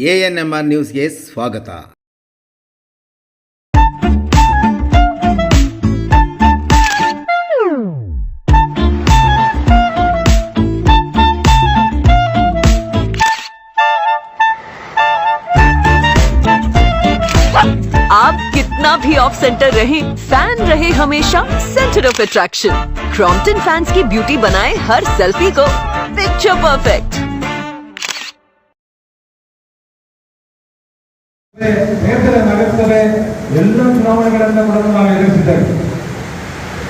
A N M R ನ್ಯೂಸ್ಗೆ ಸ್ವಾಗತ आप कितना भी ऑफ सेंटर रहे फैन रहे हमेशा centre of attraction Crompton fans की ब्यूटी बनाए हर सेल्फी को पिक्चर परफेक्ट ನೇತರ ನಗರಸಭೆ ಎಲ್ಲ ಚುನಾವಣೆಗಳನ್ನ ಕೂಡ ನಾವು ಎದುರಿಸಿದ್ದೇವೆ.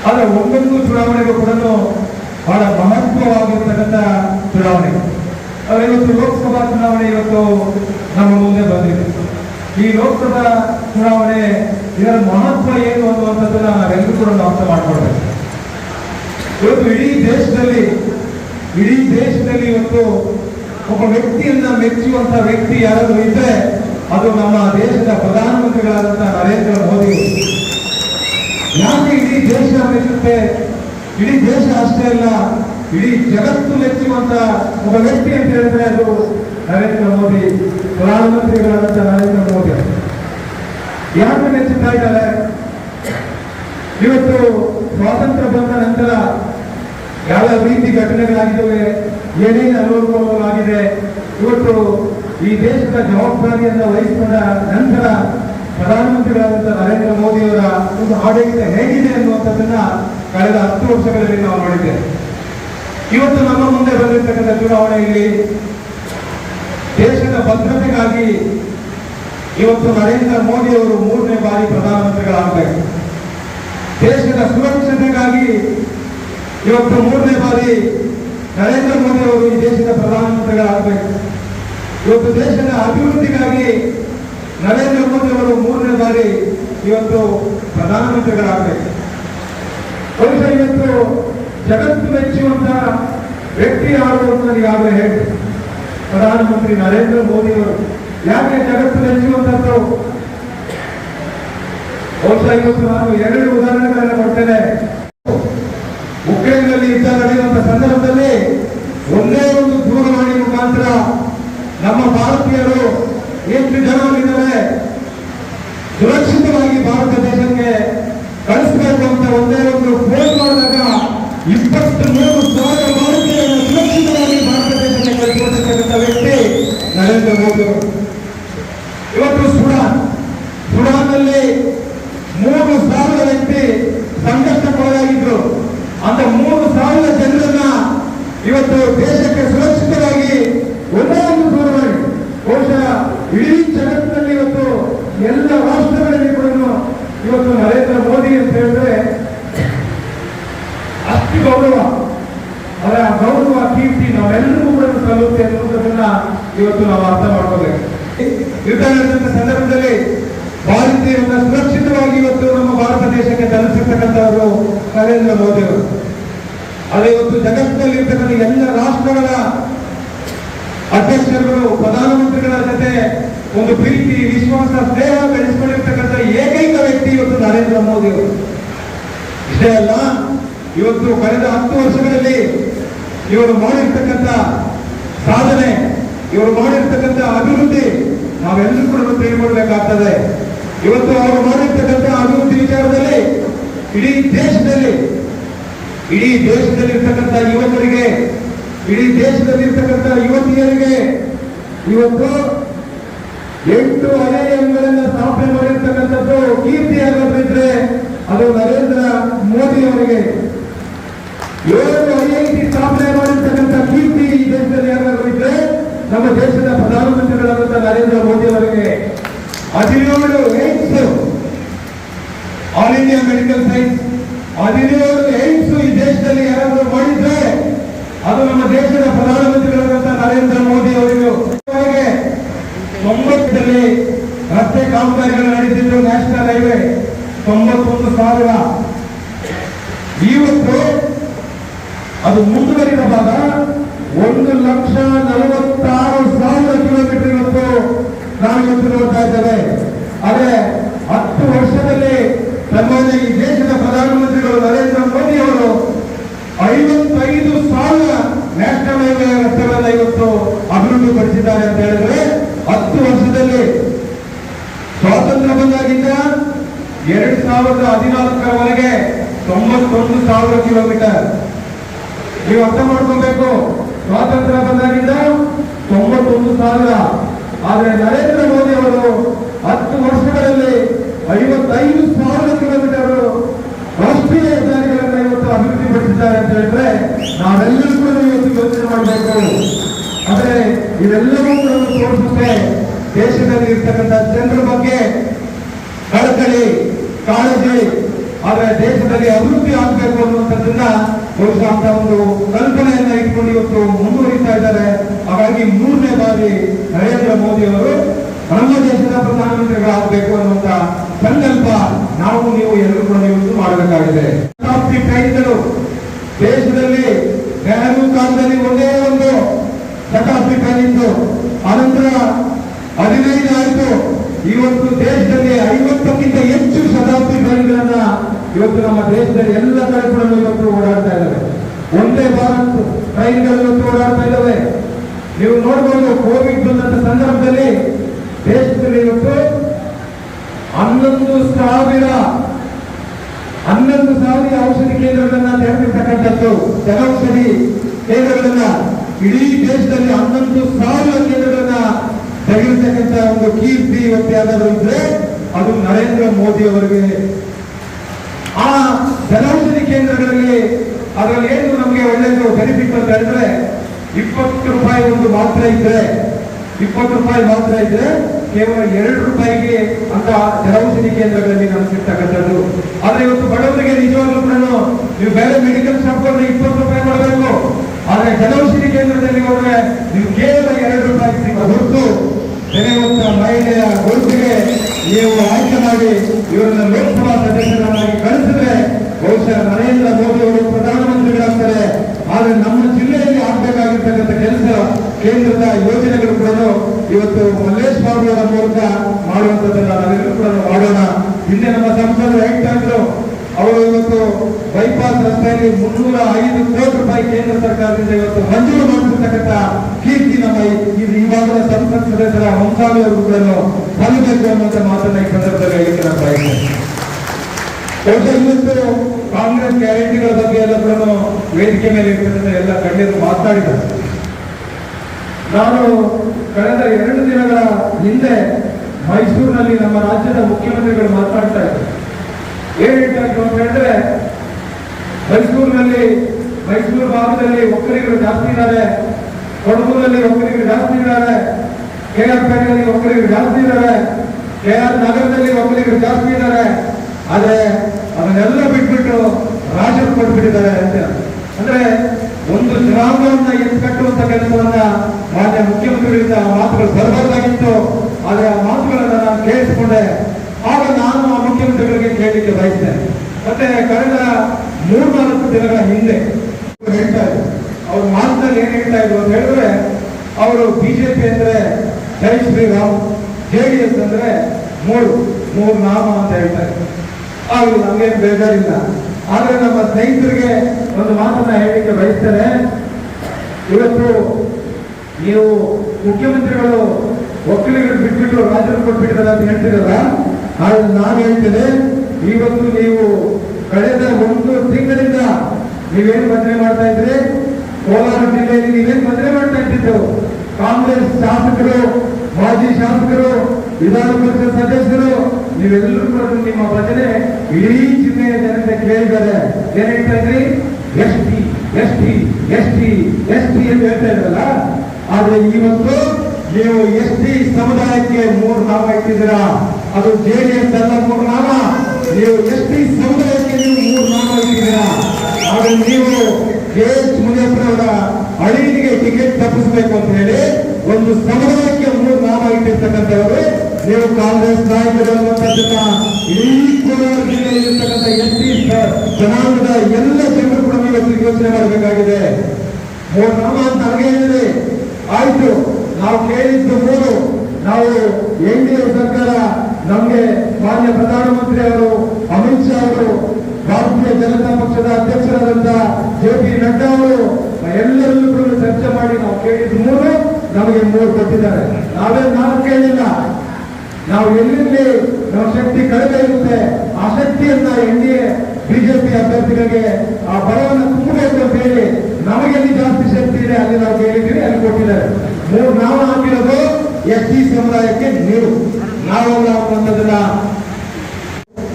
ಆದರೆ ಒಂದೊಂದು ಚುನಾವಣೆಗೂ ಕೂಡ ಬಹಳ ಮಹತ್ವವಾಗಿರ್ತಕ್ಕಂಥ ಚುನಾವಣೆ. ಆದರೆ ಇವತ್ತು ಲೋಕಸಭಾ ಚುನಾವಣೆ ಇವತ್ತು ನಮ್ಮ ಮುಂದೆ ಬಂದಿದೆ. ಈ ಲೋಕಸಭಾ ಚುನಾವಣೆ ಇದರ ಮಹತ್ವ ಏನು ಅನ್ನುವಂಥದ್ದನ್ನ ನಾವೆಲ್ಲರೂ ಕೂಡ ಅರ್ಥ ಮಾಡ್ಕೊಳ್ಬೇಕು. ಇವತ್ತು ಇಡೀ ದೇಶದಲ್ಲಿ ಇಡೀ ದೇಶದಲ್ಲಿ ಇವತ್ತು ಒಬ್ಬ ವ್ಯಕ್ತಿಯನ್ನ ಮೆಚ್ಚುವಂತ ವ್ಯಕ್ತಿ ಯಾರಾದರೂ ಇದ್ರೆ ಅದು ನಮ್ಮ ದೇಶದ ಪ್ರಧಾನಮಂತ್ರಿಗಳಾದಂತಹ ನರೇಂದ್ರ ಮೋದಿ. ಯಾಕೆ ಇಡೀ ದೇಶ ಮೆಚ್ಚುತ್ತೆ ಇಡೀ ದೇಶ ಅಷ್ಟೇ ಅಲ್ಲ, ಇಡೀ ಜಗತ್ತು ಮೆಚ್ಚುವಂತ ಒಬ್ಬ ವ್ಯಕ್ತಿ ಅಂತ ಹೇಳಿದ್ರೆ ಅದು ನರೇಂದ್ರ ಮೋದಿ, ಪ್ರಧಾನಮಂತ್ರಿಗಳಾದಂತಹ ನರೇಂದ್ರ ಮೋದಿ. ಯಾಕೆ ಮೆಚ್ಚುತ್ತಾ ಇದ್ದಾರೆ? ಇವತ್ತು ಸ್ವಾತಂತ್ರ್ಯ ಬಂದ ನಂತರ ಯಾವ ರೀತಿ ಘಟನೆಗಳಾಗಿದ್ದಾವೆ? ಏನೇನು ಅನುಭವಗಳಾಗಿದೆ ಇವತ್ತು ಈ ದೇಶದ ಜವಾಬ್ದಾರಿಯನ್ನು ವಹಿಸಿಕೊಂಡ ನಂತರ ಪ್ರಧಾನಮಂತ್ರಿಗಳಾದಂಥ ನರೇಂದ್ರ ಮೋದಿಯವರ ಒಂದು ಆಡಳಿತ ಹೇಗಿದೆ ಅನ್ನುವಂಥದ್ದನ್ನ ಕಳೆದ ಹತ್ತು ವರ್ಷಗಳಲ್ಲಿ ನಾವು ನೋಡಿದ್ದೇವೆ. ಇವತ್ತು ನಮ್ಮ ಮುಂದೆ ಬಂದಿರತಕ್ಕಂಥ ಚುನಾವಣೆಯಲ್ಲಿ ದೇಶದ ಭದ್ರತೆಗಾಗಿ ಇವತ್ತು ನರೇಂದ್ರ ಮೋದಿ ಅವರು ಮೂರನೇ ಬಾರಿ ಪ್ರಧಾನಮಂತ್ರಿಗಳಾಗಬೇಕು. ದೇಶದ ಸುರಕ್ಷತೆಗಾಗಿ ಇವತ್ತು ಮೂರನೇ ಬಾರಿ ನರೇಂದ್ರ ಮೋದಿ ಅವರು ಈ ದೇಶದ ಪ್ರಧಾನಮಂತ್ರಿಗಳಾಗಬೇಕು. ಇವತ್ತು ದೇಶದ ಅಭಿವೃದ್ಧಿಗಾಗಿ ನರೇಂದ್ರ ಮೋದಿ ಅವರು ಮೂರನೇ ಬಾರಿ ಇವತ್ತು ಪ್ರಧಾನಮಂತ್ರಿಗಳಾಗಬೇಕು. ಬಹುಶಃ ಇವತ್ತು ಜಗತ್ತು ಮೆಚ್ಚುವಂತಹ ವ್ಯಕ್ತಿ ಯಾರು ಅಂತ ಈಗಾಗಲೇ ಹೇಳಿ ಪ್ರಧಾನಮಂತ್ರಿ ನರೇಂದ್ರ ಮೋದಿ ಅವರು ಯಾಕೆ ಜಗತ್ತು ಮೆಚ್ಚುವಂತದ್ದು ಬಹುಶಃ ಇವತ್ತು ನಾನು ಎರಡು ಉದಾಹರಣೆಗಳನ್ನು ಕೊಡ್ತೇನೆ. ಉಕ್ರೇನ್ನಲ್ಲಿ ಯುದ್ಧ ನಡೆಯುವಂತ ಸಂದರ್ಭದಲ್ಲಿ ಒಂದೇ ನಮ್ಮ ಭಾರತೀಯರು ಎಷ್ಟು ಜನ ಇದ್ದಾರೆ ಸುರಕ್ಷಿತವಾಗಿ ಭಾರತ ದೇಶಕ್ಕೆ ಕಳಿಸಬೇಕು ಅಂತ ಒಂದೇ ಒಂದು ಫೋನ್ ಮಾಡಿದಾಗ ಇಪ್ಪತ್ತ್ ಮೂರು ಸಾವಿರ ಭಾರತೀಯರನ್ನು ಸುರಕ್ಷಿತವಾಗಿ ಭಾರತ ದೇಶಕ್ಕೆ ಕಳಿಸಿಕೊಡ್ತಕ್ಕಂಥ ವ್ಯಕ್ತಿ ನರೇಂದ್ರ ಮೋದಿ ಇವತ್ತು ಸುಡಾನ್ ಸುಡಾನ್ನಲ್ಲಿ ಮೂರು ಸಾವಿರ ವ್ಯಕ್ತಿ ಸಂಕಷ್ಟಕ್ಕೊಳಗಾಗಿದ್ರು ಅಂತ ಮೂರು ಸಾವಿರ ಜನರನ್ನ ಇವತ್ತು ದೇಶಕ್ಕೆ ಸುರಕ್ಷಿತವಾಗಿ ಒಂದೇ ಒಂದು ದೂರವಾಣಿ ಬಹುಶಃ ಇಡೀ ಜಗತ್ತಿನಲ್ಲಿ ಇವತ್ತು ಎಲ್ಲ ರಾಷ್ಟ್ರಗಳಲ್ಲಿ ಕೂಡ ಇವತ್ತು ನರೇಂದ್ರ ಮೋದಿ ಅಂತ ಹೇಳಿದ್ರೆ ಅಷ್ಟು ಗೌರವ ಅದರ ಗೌರವ ಕೀರ್ತಿ ನಾವೆಲ್ಲರಿಗೂ ಕೂಡ ಸಲ್ಲುತ್ತೆ ಅನ್ನುವುದನ್ನ ಇವತ್ತು ನಾವು ಅರ್ಥ ಮಾಡ್ಕೋಬೇಕು ಯುದ್ಧ ನಡೆದಂತ ಸಂದರ್ಭದಲ್ಲಿ ಭಾರತೀಯರನ್ನ ಸುರಕ್ಷಿತವಾಗಿ ಇವತ್ತು ನಮ್ಮ ಭಾರತ ದೇಶಕ್ಕೆ ತಲುಪಿರ್ತಕ್ಕಂಥವರು ನರೇಂದ್ರ ಮೋದಿಯವರು ಅದೇ ಇವತ್ತು ಜಗತ್ತಿನಲ್ಲಿ ಇರ್ತಕ್ಕಂಥ ಎಲ್ಲ ರಾಷ್ಟ್ರಗಳ ಅಧ್ಯಕ್ಷರುಗಳು, ಪ್ರಧಾನಮಂತ್ರಿಗಳ ಜೊತೆ ಒಂದು ಪ್ರೀತಿ, ವಿಶ್ವಾಸ, ಸ್ನೇಹ ಬೆಳೆಸಿಕೊಂಡಿರ್ತಕ್ಕಂಥ ಏಕೈಕ ವ್ಯಕ್ತಿ ಇವತ್ತು ನರೇಂದ್ರ ಮೋದಿ ಅವರು. ಇಷ್ಟೇ ಅಲ್ಲ, ಇವತ್ತು ಕಳೆದ ಹತ್ತು ವರ್ಷಗಳಲ್ಲಿ ಇವರು ಮಾಡಿರ್ತಕ್ಕಂಥ ಸಾಧನೆ, ಇವರು ಮಾಡಿರ್ತಕ್ಕಂಥ ಅಭಿವೃದ್ಧಿ ನಾವೆಲ್ಲರೂ ಕೂಡ ತಿಳ್ಕೊಳ್ಬೇಕಾಗ್ತದೆ ಇವತ್ತು ಅವರು ಮಾಡಿರ್ತಕ್ಕಂಥ ಅಭಿವೃದ್ಧಿ ವಿಚಾರದಲ್ಲಿ ಇಡೀ ದೇಶದಲ್ಲಿ ಇಡೀ ದೇಶದಲ್ಲಿರ್ತಕ್ಕಂಥ ಯುವಕರಿಗೆ, ಇಡೀ ದೇಶದಲ್ಲಿರ್ತಕ್ಕಂಥ ಯುವತಿಯರಿಗೆ ಇವತ್ತು ಎಂಟು ಐಐಎಂಗಳನ್ನ ಸ್ಥಾಪನೆ ಮಾಡಿರ್ತಕ್ಕಂಥದ್ದು ಕೀರ್ತಿ ಆಗೋದಿದ್ರೆ ಅದು ನರೇಂದ್ರ ಮೋದಿ ಅವರಿಗೆ. ಏಳು ಐಐಟಿ ಸ್ಥಾಪನೆ ಮಾಡಿರ್ತಕ್ಕಂಥ ಕೀರ್ತಿ ಈ ದೇಶದಲ್ಲಿ ಯಾರಾದ್ರೂ ನಮ್ಮ ದೇಶದ ಪ್ರಧಾನಮಂತ್ರಿಗಳಾದಂಥ ನರೇಂದ್ರ ಮೋದಿ ಅವರಿಗೆ. ಹದಿನೇಳು AIIMS all India medical science. ಹದಿನೇಳು ಏಮ್ಸ್ ಈ ದೇಶದಲ್ಲಿ ಯಾರಾದರೂ ಮಾಡಿದ್ರೆ ಅದು ನಮ್ಮ ದೇಶದ ಪ್ರಧಾನಮಂತ್ರಿಗಳಾದಂಥ ನರೇಂದ್ರ ಮೋದಿ ಅವರಿಗೆ ತೊಂಬತ್ತರಲ್ಲಿ ರಸ್ತೆ ಕಾಮಗಾರಿಗಳು ನಡೀತಿದ್ದು ನ್ಯಾಷನಲ್ ಹೈವೇ ತೊಂಬತ್ತೊಂದು ಸಾವಿರ. ಇವತ್ತು ಅದು ಮುಂದುವರಿದ ಭಾಗ ಒಂದು ಲಕ್ಷ ನಲವತ್ತಾರು ಸಾವಿರ ಕಿಲೋಮೀಟರ್ ಇವತ್ತು ನಾವು ಇವತ್ತು ನೋಡ್ತಾ ಇದ್ದೇವೆ ಆದರೆ ಹತ್ತು ವರ್ಷದಲ್ಲಿ ಸನ್ಮಾನ್ಯ ಈ ದೇಶದ ಪ್ರಧಾನಮಂತ್ರಿಗಳು ನರೇಂದ್ರ ಮೋದಿ ಅವರು ಐವತ್ತೈದು ಸಾವಿರ ನ್ಯಾಷನಲ್ ಹೈವೇ ರಸ್ತೆಗಳನ್ನ ಇವತ್ತು ಅಭಿವೃದ್ಧಿ ಪಡಿಸಿದ್ದಾರೆ ಅಂತ ಹೇಳಿದ್ರೆ ಹತ್ತು ವರ್ಷದಲ್ಲಿ ಸ್ವಾತಂತ್ರ್ಯ ಬಂದಾಗಿಂದ ಎರಡ್ ಸಾವಿರದ ಹದಿನಾಲ್ಕರವರೆಗೆ ತೊಂಬತ್ತೊಂದು ಸಾವಿರ ಕಿಲೋಮೀಟರ್. ನೀವು ಅರ್ಥ ಮಾಡ್ಕೋಬೇಕು. ಸ್ವಾತಂತ್ರ್ಯ ಬಂದಾಗಿಂದ ತೊಂಬತ್ತೊಂದು ಸಾವಿರ. ಆದರೆ ನರೇಂದ್ರ ಮೋದಿ ಅವರು ಹತ್ತು ವರ್ಷಗಳಲ್ಲಿ ಐವತ್ತೈದು ಸಾವಿರ ಕಿಲೋಮೀಟರ್ ರಾಷ್ಟ್ರೀಯ ಹೆದ್ದಾರಿಗಳನ್ನು ಇವತ್ತು ಅಭಿವೃದ್ಧಿಪಡಿಸಿದ್ದಾರೆ ಅಂತ ಹೇಳಿದ್ರೆ ನಾವೆಲ್ಲರೂ ಕೂಡ ಇವತ್ತು ಯೋಚನೆ ಮಾಡಬೇಕು. ಆದ್ರೆ ಇವೆಲ್ಲವೂ ಕೂಡ ತೋರಿಸುತ್ತೆ ದೇಶದಲ್ಲಿ ಇರ್ತಕ್ಕಂಥ ಜನರ ಬಗ್ಗೆ. ಕಳಕಳಿ, ಕಾಳಜಿ, ಆದರೆ ದೇಶದಲ್ಲಿ ಅಭಿವೃದ್ಧಿ ಆಗಬೇಕು ಅನ್ನುವಂಥದ್ದನ್ನ ಬಹುಶಃ ಅಂತ ಒಂದು ಕಲ್ಪನೆಯನ್ನ ಇಟ್ಕೊಂಡು ಇವತ್ತು ಮುಂದುವರಿತಾ ಇದ್ದಾರೆ. ಹಾಗಾಗಿ ಮೂರನೇ ಬಾರಿ ನರೇಂದ್ರ ಮೋದಿ ಅವರು ನಮ್ಮ ದೇಶದ ಪ್ರಧಾನಮಂತ್ರಿಗಳಾಗಬೇಕು ಅನ್ನುವಂತ ಸಂಕಲ್ಪ ನಾವು ನೀವು ಎಲ್ಲರೂ ಕೂಡ ಇವತ್ತು ಮಾಡಬೇಕಾಗಿದೆ. ಟ್ರೈನ್ಗಳು ದೇಶದಲ್ಲಿ ನೆಹರು ಕಾಲದಲ್ಲಿ ಒಂದೇ ಒಂದು ಶತಾಬ್ದಿ ಕೈಯಿಂದ ಇತ್ತು ಅನಂತರ ಹದಿನೈದು ಆಯಿತು. ಇವತ್ತು ದೇಶದಲ್ಲಿ ಐವತ್ತಕ್ಕಿಂತ ಹೆಚ್ಚು ಶತಾಬ್ದಿ ಇವತ್ತು ನಮ್ಮ ದೇಶದಲ್ಲಿ ಎಲ್ಲ ಕಡೆ ಕೂಡ ಇವತ್ತು ಓಡಾಡ್ತಾ ಇದ್ದಾವೆ. ಒಂದೇ ಭಾರತ್ ಟ್ರೈನ್ಗಳು ಓಡಾಡ್ತಾ ಇದ್ದಾವೆ. ನೀವು ನೋಡ್ಬೋದು ಕೋವಿಡ್ ಬಂದಂತ ಸಂದರ್ಭದಲ್ಲಿ ದೇಶದಲ್ಲಿ ಇವತ್ತು ಹನ್ನೊಂದು ಸಾವಿರ ಹನ್ನೊಂದು ಸಾವಿರ ಔಷಧಿ ಕೇಂದ್ರಗಳನ್ನ ತೆರೆದಿರ್ತಕ್ಕಂಥದ್ದು. ಜನೌಷಧಿ ಕೇಂದ್ರಗಳನ್ನ ಇಡೀ ದೇಶದಲ್ಲಿ ಹನ್ನೊಂದು ಸಾವಿರ ಕೇಂದ್ರಗಳನ್ನ ತೆಗೆದಿರ್ತಕ್ಕಂಥ ಒಂದು ಕೀರ್ತಿ ಇವತ್ತು ಯಾವ್ದಾದ್ರು ಇದ್ರೆ ಅದು ನರೇಂದ್ರ ಮೋದಿ ಅವರಿಗೆ. ಆ ಜನೌಷಧಿ ಕೇಂದ್ರಗಳಲ್ಲಿ ಅದರಲ್ಲಿ ಏನು ನಮಗೆ ಒಳ್ಳೆಯದು ಬೆನಿಫಿಟ್ ಅಂತ ಹೇಳಿದ್ರೆ ಇಪ್ಪತ್ತು ರೂಪಾಯಿ ಒಂದು ಮಾತ್ರ ಇದ್ರೆ, ಇಪ್ಪತ್ತು ರೂಪಾಯಿ ಮಾತ್ರ ಇದ್ರೆ ಕೇವಲ ಎರಡು ರೂಪಾಯಿಗೆ ಅಂತ ಜನೌಷಧಿ ಕೇಂದ್ರಗಳಲ್ಲಿ ನಾವು ಸಿಗ್ತಕ್ಕಂಥದ್ದು. ಆದ್ರೆ ಇವತ್ತು ಬಡವರಿಗೆ ನಿಜವಾಗ್ಲೂ ಕೂಡ ನೀವು ಬೇರೆ ಮೆಡಿಕಲ್ ಶಾಪ್ ಅಂದ್ರೆ ಇಪ್ಪತ್ತು ರೂಪಾಯಿ ಕೊಡಬೇಕು. ಆದ್ರೆ ಜನೌಷಧಿ ಕೇಂದ್ರದಲ್ಲಿ ಹೋದ್ರೆ ನೀವು ಕೇವಲ ಎರಡು ರೂಪಾಯಿ ಸಿಗುವ ಹೊರತು ಬೆಲೆಯುತ್ತ ಮಹಿಳೆಯ ಗುರುತಿಗೆ ನೀವು ಆಯ್ಕೆ ಮಾಡಿ ಇವರನ್ನ ಲೋಕಸಭಾ ಸದಸ್ಯರನ್ನಾಗಿ ಕಳಿಸಿದ್ರೆ ಬಹುಶಃ ನರೇಂದ್ರ ಮೋದಿ ಅವರು ಪ್ರಧಾನಮಂತ್ರಿಗಳಾಗ್ತಾರೆ. ಆದ್ರೆ ನಮ್ಮ ಜಿಲ್ಲೆಯಲ್ಲಿ ಆಗ್ಬೇಕಾಗಿರ್ತಕ್ಕಂಥ ಕೆಲಸ ಕೇಂದ್ರದ ಯೋಜನೆಗಳು ಕೂಡ ಇವತ್ತು ಮಲ್ಲೇಶ್ ಬಾಬು ಅವರ ಮೂಲಕ ಮಾಡುವಂತದ್ದನ್ನ ನಾವೆಲ್ಲರೂ ಕೂಡ ಮಾಡೋಣ. ಹಿಂದೆ ನಮ್ಮ ಸಂಸದ ಇದ್ರು ಅವರು ಇವತ್ತು ಬೈಪಾಸ್ ರಸ್ತೆಯಲ್ಲಿ ಮುನ್ನೂರ ಐದು ಕೋಟಿ ರೂಪಾಯಿ ಕೇಂದ್ರ ಸರ್ಕಾರದಿಂದ ಇವತ್ತು ಮಂಜೂರು ಮಾಡಿರ್ತಕ್ಕಂಥ ಕೀರ್ತಿ ನಮ್ಮ ಭಾಗದ ಸಂಸತ್ ಸದಸ್ಯರ ವಂಶಾಲಿ ಅವರು ಕೂಡ ಸಲ್ಲಬೇಕು ಅನ್ನುವಂಥ ಮಾತನ್ನ ಈ ಸಂದರ್ಭದಲ್ಲಿ ಹೇಳಿಕೆ ನಾನು ಬಯಸ್ತೇನೆ. ಇವತ್ತು ಕಾಂಗ್ರೆಸ್ ಗ್ಯಾರಂಟಿಗಳ ಬಗ್ಗೆ ಎಲ್ಲ ಕೂಡ ವೇದಿಕೆ ಮೇಲೆ ಇರ್ತಕ್ಕಂಥ ಎಲ್ಲ ಗಣ್ಯರು ಮಾತನಾಡಿದ್ದಾರೆ ನಾನು ಕಳೆದ ಎರಡು ದಿನಗಳ ಹಿಂದೆ ಮೈಸೂರಿನಲ್ಲಿ ನಮ್ಮ ರಾಜ್ಯದ ಮುಖ್ಯಮಂತ್ರಿಗಳು ಮಾತಾಡ್ತಾ ಇದ್ದಾರೆ. ಏನ್ ಹೇಳ್ತಾ ಇದ್ರು ಅಂತ ಮೈಸೂರಿನಲ್ಲಿ, ಮೈಸೂರು ಭಾಗದಲ್ಲಿ ಒಕ್ಕಲಿಗರು ಜಾಸ್ತಿ ಇದ್ದಾರೆ ಕೊಡಗುನಲ್ಲಿ ಒಕ್ಕಲಿಗರು ಜಾಸ್ತಿ ಇದ್ದಾರೆ, ಕೆ ಆರ್ ಪೇಟೆಯಲ್ಲಿ ಒಕ್ಕಲಿಗರು ಜಾಸ್ತಿ ಇದ್ದಾರೆ, ಕೆ ಆರ್ ನಗರದಲ್ಲಿ ಒಕ್ಕಲಿಗರು ಜಾಸ್ತಿ ಇದ್ದಾರೆ. ಆದರೆ ಅದನ್ನೆಲ್ಲ ಬಿಟ್ಬಿಟ್ಟು ರಾಜರು ಕೊಟ್ಬಿಟ್ಟಿದ್ದಾರೆ ಅಂತ ಅಂದ್ರೆ ಒಂದು ಗ್ರಾಮವನ್ನ ಎತ್ತು ಕಟ್ಟುವಂತ ಕೆಲಸವನ್ನ ಮಾನ್ಯ ಮುಖ್ಯಮಂತ್ರಿಗಳಿಂದ ಮಾತುಗಳು ಬರಬಾರ್ದಾಗಿತ್ತು. ಆದ್ರೆ ಆ ಮಾತುಗಳನ್ನ ನಾನು ಕೇಳಿಸಿಕೊಂಡೆ. ಆಗ ನಾನು ಆ ಮುಖ್ಯಮಂತ್ರಿಗಳಿಗೆ ಕೇಳಲಿಕ್ಕೆ ಬಯಸಿದೆ. ಮತ್ತೆ ಕಳೆದ ಮೂರ್ನಾಲ್ಕು ದಿನಗಳ ಹಿಂದೆ ಹೇಳ್ತಾ ಇದ್ರು. ಅವ್ರ ಮಾತಿನಲ್ಲಿ ಏನ್ ಹೇಳ್ತಾ ಇದ್ರು ಅಂತ ಹೇಳಿದ್ರೆ, ಅವರು ಬಿಜೆಪಿ ಅಂದ್ರೆ Jai Shriram, J D S ಅಂದ್ರೆ ಮೂರು ಮೂರು ನಾಮ ಅಂತ ಹೇಳ್ತಾರೆ ಆಗ್ಲಿ ನಮ್ಗೇನು ಬೇಜಾರಿಲ್ಲ. ಆದ್ರೆ ನಮ್ಮ ಸ್ನೇಹಿತರಿಗೆ ಒಂದು ಮಾತನ್ನ ಹೇಳಲಿಕ್ಕೆ ಬಯಸ್ತೇನೆ. ಇವತ್ತು ನೀವು ಮುಖ್ಯಮಂತ್ರಿಗಳು, ಒಕ್ಕಲಿಗರು ಬಿಟ್ಬಿಟ್ಟು ರಾಜರು ಕೊಟ್ಬಿಟ್ಟಿದ್ದಾರೆ ಅಂತ ಹೇಳ್ತಿರಲ್ಲ ಆದ್ರೆ ನಾನು ಹೇಳ್ತೇನೆ, ಇವತ್ತು ನೀವು ಕಳೆದ ಒಂದು ತಿಂಗಳಿಂದ ನೀವೇನು ಭಜನೆ ಮಾಡ್ತಾ ಇದ್ರಿ? ಕೋಲಾರ ಜಿಲ್ಲೆಯಲ್ಲಿ ನೀವೇನು ಭಜನೆ ಮಾಡ್ತಾ ಇದ್ದಿದ್ದು? ಕಾಂಗ್ರೆಸ್ ಶಾಸಕರು, ಮಾಜಿ ಶಾಸಕರು, ವಿಧಾನ ಪರಿಷತ್ ಸದಸ್ಯರು, ನೀವೆಲ್ಲರೂ ಕೂಡ ನಿಮ್ಮ ಭಜನೆ ಇಡೀ ಜಿಲ್ಲೆಯ ಜನತೆ ಕೇಳಿದ್ದಾರೆ. ಏನ್ ಹೇಳ್ತಾ ಇದ್ರಿ? S S T S T ಅಂತ ಹೇಳ್ತಾ ಇದ್ರಲ್ಲ ಆದ್ರೆ ಇವತ್ತು ನೀವು ಎಸ್ ಟಿ ಸಮುದಾಯಕ್ಕೆ ಮೂರು ನಾಮ ಇಟ್ಟಿದ್ದೀರಾ? ಅದು ಜೆ ಡಿ ಎಸ್ ಅಲ್ಲ ಮೂರು ನಾಮ. ನೀವು ಎಸ್ ಟಿ ಸಮುದಾಯಕ್ಕೆ ನೀವು ಮೂರು ನಾಮ ಇಟ್ಟಿದ್ದೀರಾ? ಆದ್ರೆ ನೀವು ಕೆ ಎಚ್ ಮುನಿಯಪ್ಪನವರ ಅಳಿಯನಿಗೆ ಟಿಕೆಟ್ ತಪ್ಪಿಸ್ಬೇಕು ಅಂತ ಹೇಳಿ ಒಂದು ಸಮುದಾಯಕ್ಕೆ ಮೂರು ನಾಮ ಇಟ್ಟಿರ್ತಕ್ಕಂಥವರು, ನೀವು ಕಾಂಗ್ರೆಸ್ ನಾಯಕರು ಇಡೀ ಕೋಲಾರ ಜಿಲ್ಲೆಯಲ್ಲಿರ್ತಕ್ಕಂಥ ಎಸ್ ಟಿ ಜನಾಂಗದ ಎಲ್ಲ ಜನರು ಕೂಡ ಇವತ್ತು ಯೋಚನೆ ಮಾಡಬೇಕಾಗಿದೆ ಮೂರು ನಾಮ ಅಂತ ನನಗೆ ಹೇಳಿದ್ರೆ ಆಯ್ತು, ನಾವು ಕೇಳಿದ್ದು ಮೂರು. ನಾವು ಎನ್ ಡಿ ಎ ಸರ್ಕಾರ ನಮಗೆ ಮಾನ್ಯ ಪ್ರಧಾನಮಂತ್ರಿ ಅವರು, ಅಮಿತ್ ಶಾ ಅವರು, ಭಾರತೀಯ ಜನತಾ ಪಕ್ಷದ ಅಧ್ಯಕ್ಷರಾದಂತಹ ಜೆ ಪಿ ನಡ್ಡಾ ಅವರು, ಎಲ್ಲರಲ್ಲೂ ಕೂಡ ಚರ್ಚೆ ಮಾಡಿ ನಾವು ಕೇಳಿದ್ದು ಮೂರು, ನಮಗೆ ಮೂರು ಕೊಟ್ಟಿದ್ದಾರೆ. ನಾವೇ ನಾವು ಕೇಳಿಲ್ಲ. ನಾವು ಎಲ್ಲೆಲ್ಲಿ ನಮ್ಮ ಶಕ್ತಿ ಕಡಿಮೆ ಇರುತ್ತೆ, ಆ ಶಕ್ತಿಯನ್ನ ಎನ್ ಡಿ ಎ ಬಿಜೆಪಿ ಅಭ್ಯರ್ಥಿಗಳಿಗೆ ಆ ಬಲವನ್ನು ತುಂಬಬೇಕು ಅಂತ ಹೇಳಿ ನಮಗೆಲ್ಲಿ ಜಾಸ್ತಿ ಶಕ್ತಿ ಇದೆ ಅಲ್ಲಿ ನಾವು ಕೇಳಿದ್ದೀವಿ, ಅಲ್ಲಿ ಕೊಟ್ಟಿದ್ದಾರೆ. ಮೂರು ನಾವು ಹಾಕಿರೋದು ಎಸ್ ಟಿ ಸಮುದಾಯಕ್ಕೆ ನೀವು ನಾವು ಅನ್ನೋದನ್ನ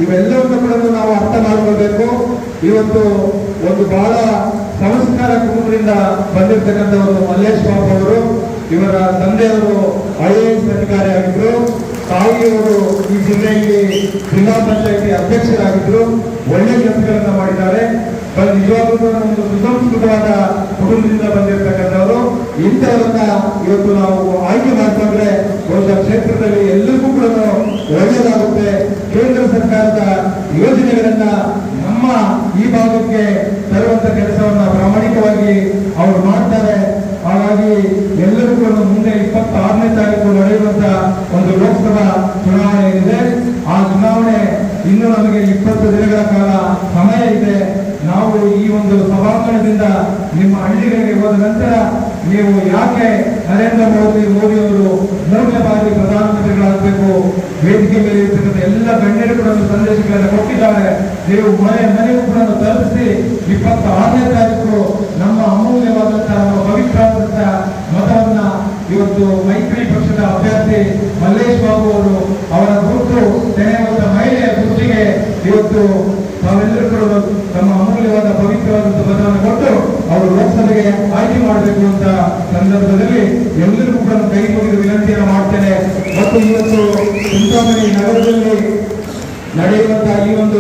ಇವೆಲ್ಲವನ್ನು ಕೂಡ ನಾವು ಅರ್ಥ ಮಾಡ್ಕೊಳ್ಬೇಕು. ಇವತ್ತು ಒಂದು ಬಹಳ ಸಂಸ್ಕಾರ ಕುಟುಂಬದಿಂದ ಬಂದಿರತಕ್ಕಂಥವರು ಮಲ್ಲೇಶ್ ಬಾಬು ಅವರು, ಇವರ ತಂದೆಯವರು ಐ ಎ ಎಸ್ ಅಧಿಕಾರಿ ಆಗಿದ್ರು. ತಾಯಿಯವರು ಈ ಜಿಲ್ಲೆಯಲ್ಲಿ ಜಿಲ್ಲಾ ಪಂಚಾಯತಿ ಅಧ್ಯಕ್ಷರಾಗಿದ್ದರು ಒಳ್ಳೆ ಕೆಲಸಗಳನ್ನು ಮಾಡಿದ್ದಾರೆ. ನಿಜವಾಗಲೂ ಒಂದು ಸುಸಂಸ್ಕೃತವಾದ ಕುಟುಂಬದಿಂದ ಬಂದಿರತಕ್ಕಂಥವರು. ಇಂಥವರನ್ನ ಇವತ್ತು ನಾವು ಆಯ್ಕೆ ಮಾಡಿಕೊಂಡ್ರೆ ಬಹುಶಃ ಕ್ಷೇತ್ರದಲ್ಲಿ ಎಲ್ಲರಿಗೂ ಕೂಡ ಒಳ್ಳೆಯದಾಗುತ್ತೆ. ಕೇಂದ್ರ ಸರ್ಕಾರದ ಯೋಜನೆಗಳನ್ನ ನಮ್ಮ ಈ ಭಾಗಕ್ಕೆ ತರುವಂತ ಕೆಲಸವನ್ನ ಪ್ರಾಮಾಣಿಕವಾಗಿ ಅವರು ಮಾಡ್ತಾರೆ. ಹಾಗಾಗಿ ಎಲ್ಲರೂ ಕೂಡ ಮುಂದೆ ಇಪ್ಪತ್ತಾರನೇ ತಾರೀಕು ನಡೆಯುವಂತ ಒಂದು ಲೋಕಸಭಾ ಚುನಾವಣೆ ಇದೆ ಆ ಚುನಾವಣೆ ಇನ್ನು ನಮಗೆ ಇಪ್ಪತ್ತು ದಿನಗಳ ಕಾಲ ಸಮಯ ಇದೆ. ನಾವು ಈ ಒಂದು ಸಭಾಂಗಣದಿಂದ ನಿಮ್ಮ ಹಳ್ಳಿಗಳಿಗೆ ಹೋದ ನಂತರ ನೀವು ಯಾಕೆ ನರೇಂದ್ರ ಮೋದಿ ಮೋದಿಯವರು ಮೂರನೇ ಬಾರಿ ಪ್ರಧಾನಮಂತ್ರಿಗಳಾಗಬೇಕು, ವೇದಿಕೆ ಮೇಲೆ ಇರ್ತಕ್ಕಂಥ ಎಲ್ಲ ಗಣ್ಯರು ಕೂಡ ಒಂದು ಸಂದೇಶಗಳನ್ನು ಕೊಟ್ಟಿದ್ದಾರೆ. ನೀವು ಮನೆ, ಮನೆಗೂ ಕೂಡ ತಲುಪಿಸಿ ಇಪ್ಪತ್ತಾರನೇ ತಾರೀಕು ನಮ್ಮ ಅಮೂಲ್ಯವಾದಂತಹ ಮತವನ್ನ ಇವತ್ತು ಮೈತ್ರಿ ಪಕ್ಷದ ಅಭ್ಯರ್ಥಿ ಮಲ್ಲೇಶ್ ಬಾಬು ಅವರು ಅವರ ಗುರುತು ತೆನೆಯುವಂತ ಮಹಿಳೆಯ ಗುರುತಿಗೆ ಇವತ್ತು ತಾವೆಲ್ಲರೂ ಕೂಡ ತಮ್ಮ ಅಮೂಲ್ಯವಾದ ಪವಿತ್ರವಾದಂತಹ ಮತವನ್ನು ಕೊಟ್ಟು ಅವರು ಲೋಕಸಭೆಗೆ ಆಯ್ಕೆ ಮಾಡಬೇಕು ಅಂತ ಸಂದರ್ಭದಲ್ಲಿ ಎಲ್ಲರಿಗೂ ಕೂಡ ಕೈ ಮುಗಿದು ವಿನಂತಿಯನ್ನು ಮಾಡ್ತೇನೆ. ಮತ್ತು ಇವತ್ತು ಚಿಂತಾಮಣಿ ನಗರದಲ್ಲಿ ನಡೆಯುವಂತಹ ಈ ಒಂದು